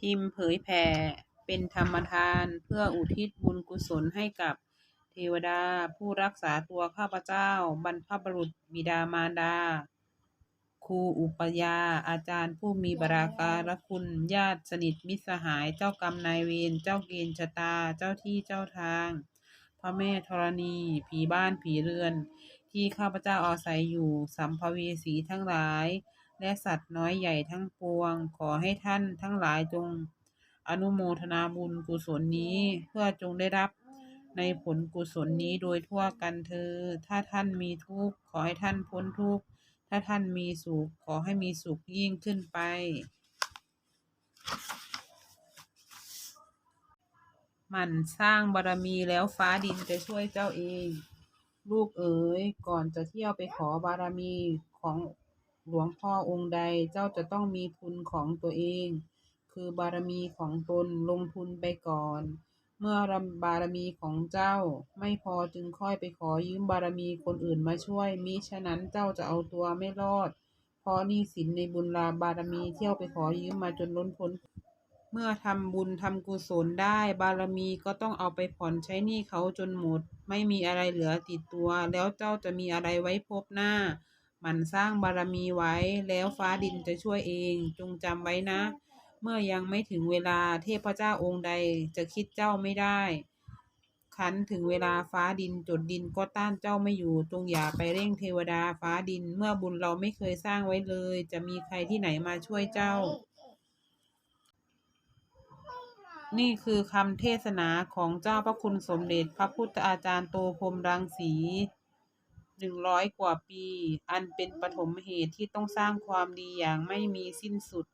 พิมพ์เผยแผ่เป็นธรรมทาน เพื่ออุทิศบุญกุศลให้กับเทวดาผู้รักษาตัวข้าพเจ้า บรรพบุรุษบิดามารดา ครูอุปยา อาจารย์ผู้มีบาราการคุณ ญาติสนิทมิตรสหายเจ้ากรรมนายเวรเจ้าเกณฑ์ชะตาเจ้าที่เจ้าทาง พระแม่ธรณี ผีบ้านผีเรือน ที่ข้าพเจ้าอาศัยอยู่สัมภเวสีทั้งหลาย และสัตว์น้อยใหญ่ทั้งปวง ขอให้ท่านทั้งหลายจงอนุโมทนาบุญกุศลนี้เพื่อจงได้รับในผลกุศลนี้โดยทั่วกันเธอ ถ้าท่านมีทุกข์ขอให้ท่านพ้นทุกข์ ถ้าท่านมีสุขขอให้มีสุขยิ่งขึ้นไปหมั่นสร้างบารมีแล้วฟ้าดินจะช่วยเจ้าเอง ลูกเอ๋ยก่อนจะเที่ยวไปขอบารมีของ หลวงพ่อองค์ใดเจ้าจะต้องมีทุนของตัวเอง คือบารมีของตนลงทุนไปก่อน เมื่อบารมีของเจ้าไม่พอจึงค่อยไปขอยืมบารมีคนอื่นมาช่วย มิฉะนั้นเจ้าจะเอาตัวไม่รอด เพราะหนี้สินในบุญลาบารมีเที่ยวไปขอยืมมาจนล้นพ้น เมื่อทำบุญทำกุศลได้บารมีก็ต้องเอาไปผ่อนใช้หนี้เขาจนหมด ไม่มีอะไรเหลือติดตัว แล้วเจ้าจะมีอะไรไว้พบหน้า มั่นสร้างบารมีไว้แล้วฟ้าดินจะช่วยเองจงจำไว้นะ เมื่อยังไม่ถึงเวลาเทพเจ้าองค์ใดจะคิดเจ้าไม่ได้ขันถึงเวลาฟ้าดินจดดินก็ต้านเจ้าไม่อยู่จงอย่าไปเร่งเทวดาฟ้าดินเมื่อบุญเราไม่เคยสร้างไว้เลย จะมีใครที่ไหนมาช่วยเจ้า นี่คือคำเทศนาของเจ้าพระคุณสมเด็จพระพุทธอาจารย์โตพรมรังสี หนึ่งร้อยกว่าปี อันเป็นปฐมเหตุที่ต้องสร้างความดีอย่างไม่มีสิ้นสุด